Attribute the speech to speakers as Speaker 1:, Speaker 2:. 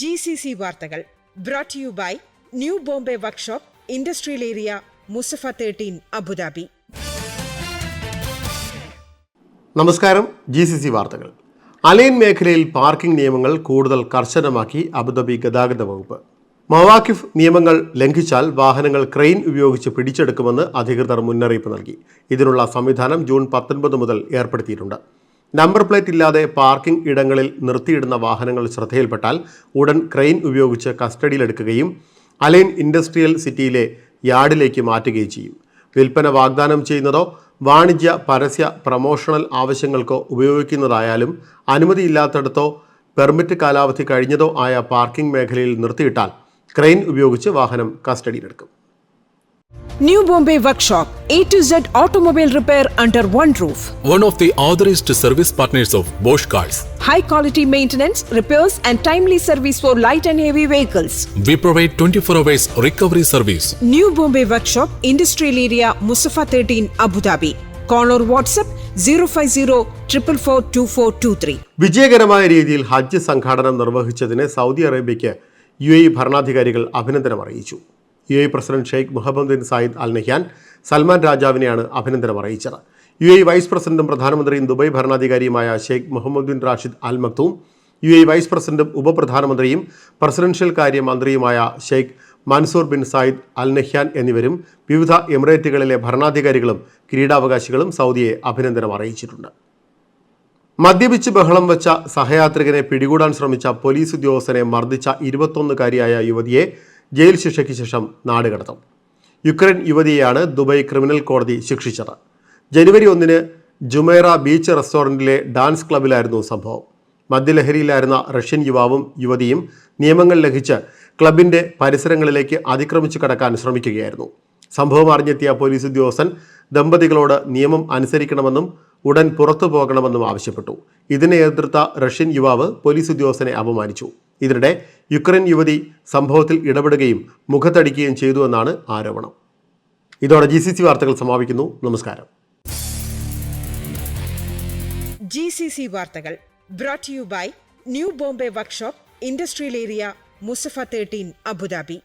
Speaker 1: G C C വാർത്തകൾ brought you by new Bombay workshop industrial area Musaffah thirteen Abu Dhabi
Speaker 2: നമസ്കാരം G C C വാർത്തകൾ. Al Ain മേഖലയിൽ parking നിയമങ്ങൾ കൂടുതൽ കർശനമാക്കി അബുദാബി ഗതാഗത വകുപ്പ്. മവാക്കിഫ് നിയമങ്ങൾ ലംഘിച്ചാൽ വാഹനങ്ങൾ ക്രെയിൻ ഉപയോഗിച്ച് പിടിച്ചെടുക്കുമെന്ന് അധികൃതർ മുന്നറിയിപ്പ് നൽകി. ഇതിനുള്ള സംവിധാനം ജൂൺ പത്തൊൻപത് മുതൽ ഏർപ്പെടുത്തിയിട്ടുണ്ട്. നമ്പർ പ്ലേറ്റ് ഇല്ലാതെ പാർക്കിംഗ് ഇടങ്ങളിൽ നിർത്തിയിടുന്ന വാഹനങ്ങൾ ശ്രദ്ധയിൽപ്പെട്ടാൽ ഉടൻ ക്രെയിൻ ഉപയോഗിച്ച് കസ്റ്റഡിയിലെടുക്കുകയും അലൈൻ ഇൻഡസ്ട്രിയൽ സിറ്റിയിലെ യാർഡിലേക്ക് മാറ്റുകയും ചെയ്യും. വിൽപ്പന വാഗ്ദാനം ചെയ്യുന്നതോ വാണിജ്യ പരസ്യ പ്രമോഷണൽ ആവശ്യങ്ങൾക്കോ ഉപയോഗിക്കുന്നതായാലും അനുമതിയില്ലാത്തിടത്തോ പെർമിറ്റ് കാലാവധി കഴിഞ്ഞതോ ആയ പാർക്കിംഗ് മേഖലയിൽ നിർത്തിയിട്ടാൽ ക്രെയിൻ ഉപയോഗിച്ച് വാഹനം കസ്റ്റഡിയിലെടുക്കും.
Speaker 1: New Bombay workshop A to Z automobile repair under one roof
Speaker 3: one of the authorised service partners of Bosch cars
Speaker 1: high quality maintenance repairs and timely service for light and heavy vehicles
Speaker 3: we provide twenty four hours recovery
Speaker 1: service new Bombay workshop industrial area Musaffah thirteen Abu Dhabi call or WhatsApp zero five zero triple four two four two three
Speaker 2: വിജയകരമായ രീതിയിൽ ഹജ്ജ് സംഘാടനം നിർവഹിച്ചതിന് Saudi അറേബ്യയ്ക്ക് U A E ഭരണാധികാരികൾ അഭിനന്ദനം അറിയിച്ചു U A president Sheikh Mohammed bin Zayed Al Nahyan Salman രാജാവിനെയാണ് അഭിനന്ദനം അറിയിച്ചത്. യു എ വൈസ് പ്രസിഡന്റും പ്രധാനമന്ത്രിയും Dubai ഭരണാധികാരിയുമായ Sheikh Mohammed bin Rashid Al Maktoum U A vice പ്രസിഡന്റും ഉപപ്രധാനമന്ത്രിയും പ്രസിഡൻഷ്യൽ കാര്യ മന്ത്രിയുമായ Sheikh Mansour bin Zayed Al Nahyan എന്നിവരും വിവിധ എമിറേറ്റുകളിലെ ഭരണാധികാരികളും കിരീടാവകാശികളും സൗദിയെ അഭിനന്ദനം അറിയിച്ചിട്ടുണ്ട്. മദ്യപിച്ച് ബഹളം വെച്ച സഹയാത്രികനെ പിടികൂടാൻ ശ്രമിച്ച പോലീസ് ഉദ്യോഗസ്ഥനെ മർദ്ദിച്ച ഇരുപത്തൊന്നുകാരിയായ യുവതിയെ ജയിൽ ശിക്ഷയ്ക്ക് ശേഷം നാടുകടത്തും യുക്രൈൻ യുവതിയെയാണ് ദുബായ് ക്രിമിനൽ കോടതി ശിക്ഷിച്ചത്. ജനുവരി ഒന്നിന് ജുമേറ ബീച്ച് റെസ്റ്റോറന്റിലെ ഡാൻസ് ക്ലബിലായിരുന്നു സംഭവം. മദ്യലഹരിയിലായിരുന്ന റഷ്യൻ യുവാവും യുവതിയും നിയമങ്ങൾ ലംഘിച്ച് ക്ലബിന്റെ പരിസരങ്ങളിലേക്ക് അതിക്രമിച്ചു കടക്കാൻ ശ്രമിക്കുകയായിരുന്നു. സംഭവം അറിഞ്ഞെത്തിയ പോലീസ് ഉദ്യോഗസ്ഥൻ ദമ്പതികളോട് നിയമം അനുസരിക്കണമെന്നും ഉടൻ പുറത്തു പോകണമെന്നും ആവശ്യപ്പെട്ടു. ഇതിനെ എതിർത്ത റഷ്യൻ യുവാവ് പോലീസ് ഉദ്യോഗസ്ഥനെ അപമാനിച്ചു. ഇതിനിടെ യുക്രൈൻ യുവതി സംഭവത്തിൽ ഇടപെടുകയും മുഖത്തടിക്കുകയും ചെയ്തു എന്നാണ് ആരോപണം. ഇതോടെ ജി സി സി വാർത്തകൾ സമാപിക്കുന്നു. നമസ്കാരം.
Speaker 1: ജി സി സി വാർത്തകൾ brought you by new Bombay workshop industrial area Musaffah thirteen Abu Dhabi.